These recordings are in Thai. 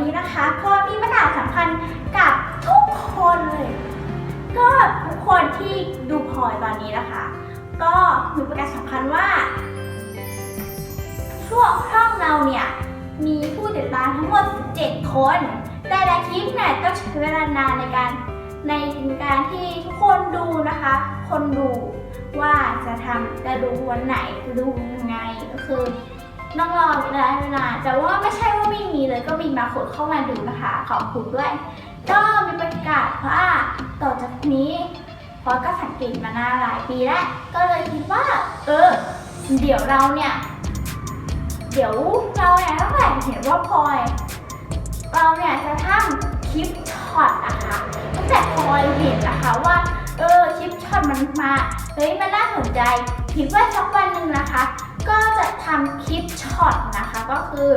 นี้นะคะเพราะมีประกาศสำคัญกับทุกคนเลย ก็ทุกคนที่ดูพลอยตอนนี้นะคะ ก็มีประกาศสำคัญว่าช่วงช่องเราเนี่ยมีผู้ติดตามทั้งหมด 17 คน แต่ละคลิปเนี่ยก็ใช้เวลานานในการในการที่ทุกคนดูนะคะ คนดูว่าจะทำจะดูวันไหนจะดูยังไงก็คือ ต้องรอเวลาเวลาแต่ว่าไม่ใช่ว่าไม่มีเลยก็มีบางคนเข้ามาดูนะคะ ขอบคุณด้วย ก็มีประกาศว่าต่อจากนี้พอยก็สังเกตมานานหลายปีแล้ว ก็เลยคิดว่า เออ เดี๋ยวเราเนี่ย เดี๋ยวเราเนี่ยตั้งแต่เห็นว่าพลอย เราเนี่ยจะทำคลิปช็อตนะคะตั้งแต่พลอยเห็นนะคะว่า เออคลิปช็อตมันมา เฮ้ยมันน่าสนใจ คิดว่าสักวันหนึ่งนะคะ ก็จะทำคลิปช็อตนะคะก็คือ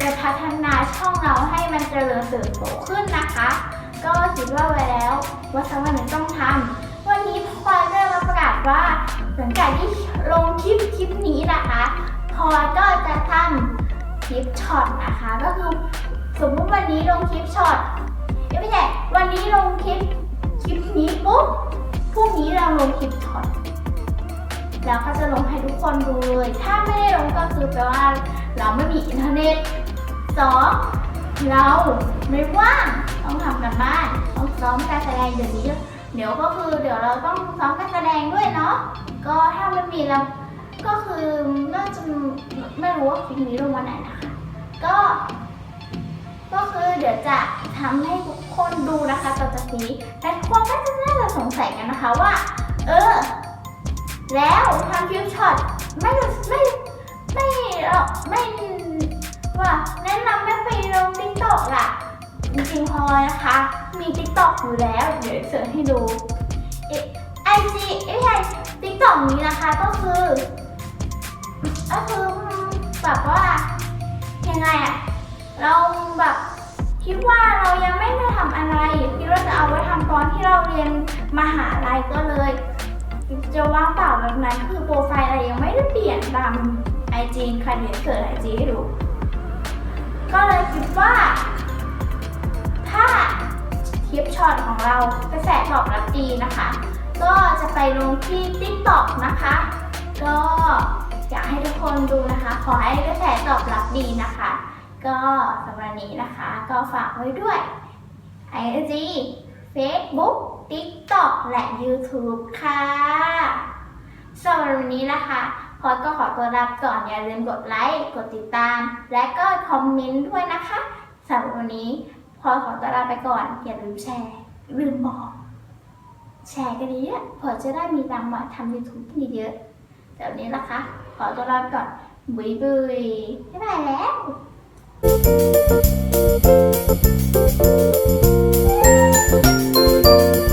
จะพัฒนาช่องเราให้มันเจริญเติบโตขึ้นนะคะ ก็คิดว่าไว้แล้วว่าสักวันหนึ่งต้องทำวันนี้พลอยได้มาประกาศว่าหลังจากที่ลงคลิปคลิปนี้นะคะพลอยก็จะทำคลิปช็อตนะคะ ก็คือสมมติวันนี้ลงคลิปช็อตไม่ใช่วันนี้ลงคลิปคลิปนี้ปุ๊บพรุ่งนี้เราลงคลิปช็อต แล้วก็จะลงให้ทุกคนดูเลย ถ้าไม่ได้ลงก็คือแปลว่า เราไม่มีอินเทอร์เน็ตสองเราไม่ว่างต้องทำกันบ้านต้องซ้อมการแสดงเดี๋ยวนี้เดี๋ยวก็คือเดี๋ยวเราต้องซ้อมการแสดงด้วยเนาะก็ถ้าไม่มีเราก็คือน่าจะไม่รู้ว่าคลิปนี้ลงวันไหนนะคะก็ก็คือเดี๋ยวจะทำให้ทุกคนดูนะคะต่อจากนี้แต่ทุกคนก็จะน่าจะสงสัยกันนะคะว่า เออ แล้วทำคลิปช็อตไม่ไม่ไม่เอ่อไม่ว่าแนะนำให้ไปลงติ๊กต็อกล่ะ จริงๆพอนะคะ มีติ๊กต็อกอยู่แล้ว เดี๋ยวเสิร์ชให้ดูไอจีไอไอติ๊กต็อกนี้นะคะก็คือ ก็คือแบบว่ายังไงอะเราแบบคิดว่าเรายังไม่ได้ทำอะไรคิดว่าจะเอาไว้ทำตอนที่เราเรียนมหาลัยก็เลย จะว่างเปล่าแบบนั้นคือโปรไฟล์อะไรยังไม่ได้เปลี่ยนตามไอจีใครเดี๋ยวเสิร์ชไอจีให้ดู ก็เลยคิดว่า ถ้าคลิปช็อตของเรากระแสตอบรับดีนะคะ ก็จะไปลงที่ TikTok นะคะ ก็อยากให้ทุกคนดูนะคะ ขอให้กระแสตอบรับดีนะคะ ก็สำหรับนี้นะคะ ก็ฝากไว้ด้วย IG Facebook TikTok และ YouTube ค่ะสำหรับวันนี้นะคะพอดก็ขอตัวลาไปก่อน อย่าลืมกดไลค์ กดติดตาม และก็คอมเมนต์ด้วยนะคะสำหรับวันนี้พอขอตัวลาไปก่อน อย่าลืมแชร์ลืมบอก แชร์กันเยอะๆเผื่อจะได้มีตังค์มาทำยูทูบเยอะๆแต่วันนี้นะคะ ขอตัวลาไปก่อนบุยบุยบ๊ายบายแล้ว